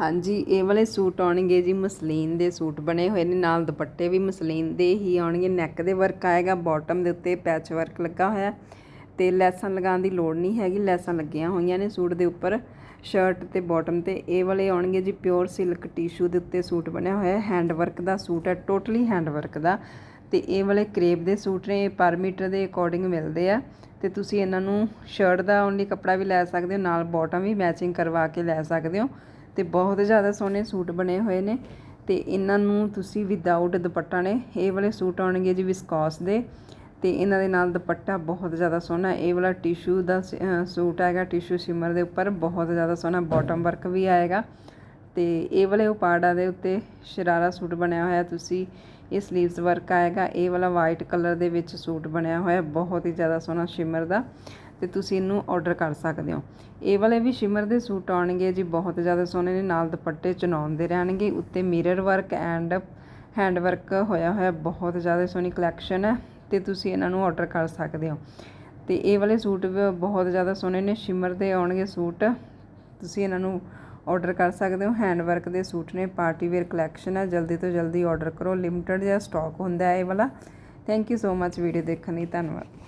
ਹਾਂਜੀ, ਇਹ ਵਾਲੇ ਸੂਟ ਆਉਣਗੇ ਜੀ, ਮਸਲੀਨ ਦੇ ਸੂਟ ਬਣੇ ਹੋਏ ਨੇ, ਨਾਲ ਦੁਪੱਟੇ ਵੀ ਮਸਲੀਨ ਦੇ ਹੀ ਆਉਣਗੇ। ਨੈਕ ਦੇ ਵਰਕ ਆਏਗਾ, ਬਾਟਮ ਦੇ ਉੱਤੇ ਪੈਚ ਵਰਕ ਲੱਗਾ ਹੋਇਆ ਹੈ ਤੇ ਲੈਸਾਂ ਲਗਾਉਣ ਦੀ ਲੋੜ ਨਹੀਂ ਹੈਗੀ, ਲੈਸਾਂ ਲੱਗੀਆਂ ਹੋਈਆਂ ਨੇ ਸੂਟ ਦੇ ਉੱਪਰ। ਸ਼ਰਟ ਤੇ ਬਾਟਮ ਤੇ ਇਹ ਵਾਲੇ ਆਉਣਗੇ ਜੀ, ਪਿਓਰ ਸਿਲਕ ਟਿਸ਼ੂ ਦੇ ਉੱਤੇ ਸੂਟ ਬਣਿਆ ਹੋਇਆ ਹੈ ਹੈਂਡ ਵਰਕ ਦਾ ਸੂਟ ਹੈ, ਟੋਟਲੀ ਹੈਂਡ ਵਰਕ ਦਾ। ਤੇ ਇਹ ਵਾਲੇ ਕਰੇਪ ਦੇ ਸੂਟ ਨੇ, ਪਰ ਮੀਟਰ ਦੇ ਅਕੋਰਡਿੰਗ ਮਿਲਦੇ ਆ। ਤੇ ਤੁਸੀਂ ਇਹਨਾਂ ਨੂੰ ਸ਼ਰਟ ਦਾ ਓਨਲੀ ਕੱਪੜਾ ਵੀ ਲੈ ਸਕਦੇ ਹੋ, ਨਾਲ ਬਾਟਮ ਵੀ ਮੈਚਿੰਗ ਕਰਵਾ ਕੇ ਲੈ ਸਕਦੇ ਹੋ। ਤੇ ਬਹੁਤ ਜ਼ਿਆਦਾ ਸੋਹਣੇ ਸੂਟ ਬਣੇ ਹੋਏ ਨੇ ਤੇ ਇਹਨਾਂ ਨੂੰ ਤੁਸੀਂ ਵਿਦਆਊਟ ਦੁਪੱਟਾ ਨੇ, ਇਹ ਵਾਲੇ ਸੂਟ ਆਉਣਗੇ ਜੀ ਵਿਸਕੋਸ ਦੇ ਤੇ ਇਹਨਾਂ ਦੇ ਨਾਲ ਦੁਪੱਟਾ ਬਹੁਤ ਜ਼ਿਆਦਾ ਸੋਹਣਾ, ਇਹ ਵਾਲਾ ਟਿਸ਼ੂ ਦਾ ਸੂਟ ਹੈਗਾ ਟਿਸ਼ੂ ਸ਼ਿਮਰ ਦੇ ਉੱਪਰ, ਬਹੁਤ ਜ਼ਿਆਦਾ ਸੋਹਣਾ ਬਾਟਮ ਵਰਕ ਵੀ ਆਏਗਾ ਤੇ ਇਹ ਵਾਲੇ ਉਪਾੜਾ ਦੇ ਉੱਤੇ ਸ਼ਰਾਰਾ ਸੂਟ ਬਣਿਆ ਹੋਇਆ, ਤੁਸੀਂ ਇਹ ਸਲੀਵਸ ਵਰਕ ਆਏਗਾ, ਇਹ ਵਾਲਾ ਵਾਈਟ ਕਲਰ ਦੇ ਵਿੱਚ ਸੂਟ ਬਣਿਆ ਹੋਇਆ, ਬਹੁਤ ਹੀ ਜ਼ਿਆਦਾ ਸੋਹਣਾ ਸ਼ਿਮਰ ਦਾ ਤੇ ਤੁਸੀਂ ਇਹਨੂੰ ਆਰਡਰ ਕਰ ਸਕਦੇ ਹੋ। ਇਹ ਵਾਲੇ ਵੀ ਸ਼ਿਮਰ ਦੇ ਸੂਟ ਆਉਣਗੇ ਜੀ, ਬਹੁਤ ਜ਼ਿਆਦਾ ਸੋਹਣੇ ਨੇ, ਨਾਲ ਦੁਪੱਟੇ ਚੁਣਾਉਂਦੇ ਰਹਿਣਗੇ, ਉੱਤੇ mirror work and hand work ਹੋਇਆ ਹੋਇਆ, ਬਹੁਤ ਜ਼ਿਆਦਾ ਸੋਹਣੀ ਕਲੈਕਸ਼ਨ ਹੈ ਤੇ ਤੁਸੀਂ ਇਹਨਾਂ ਨੂੰ ਆਰਡਰ ਕਰ ਸਕਦੇ ਹੋ। ਤੇ ਇਹ ਵਾਲੇ ਸੂਟ ਬਹੁਤ ਜ਼ਿਆਦਾ ਸੋਹਣੇ ਨੇ, ਸ਼ਿਮਰ ਦੇ ਆਉਣਗੇ ਸੂਟ, ਤੁਸੀਂ ਇਹਨਾਂ ਨੂੰ ਆਰਡਰ ਕਰ ਸਕਦੇ ਹੋ। ਹੈਂਡ ਵਰਕ ਦੇ ਸੂਟ ਨੇ ਪਾਰਟੀ ਵੇਅਰ ਕਲੈਕਸ਼ਨ ਹੈ, ਜਲਦੀ ਤੋਂ ਜਲਦੀ ਆਰਡਰ ਕਰੋ ਲਿਮਟਿਡ ਜਿਹਾ ਸਟਾਕ ਹੁੰਦਾ ਹੈ ਇਹ ਵਾਲਾ। Thank you so much video ਦੇਖਣ ਲਈ ਧੰਨਵਾਦ।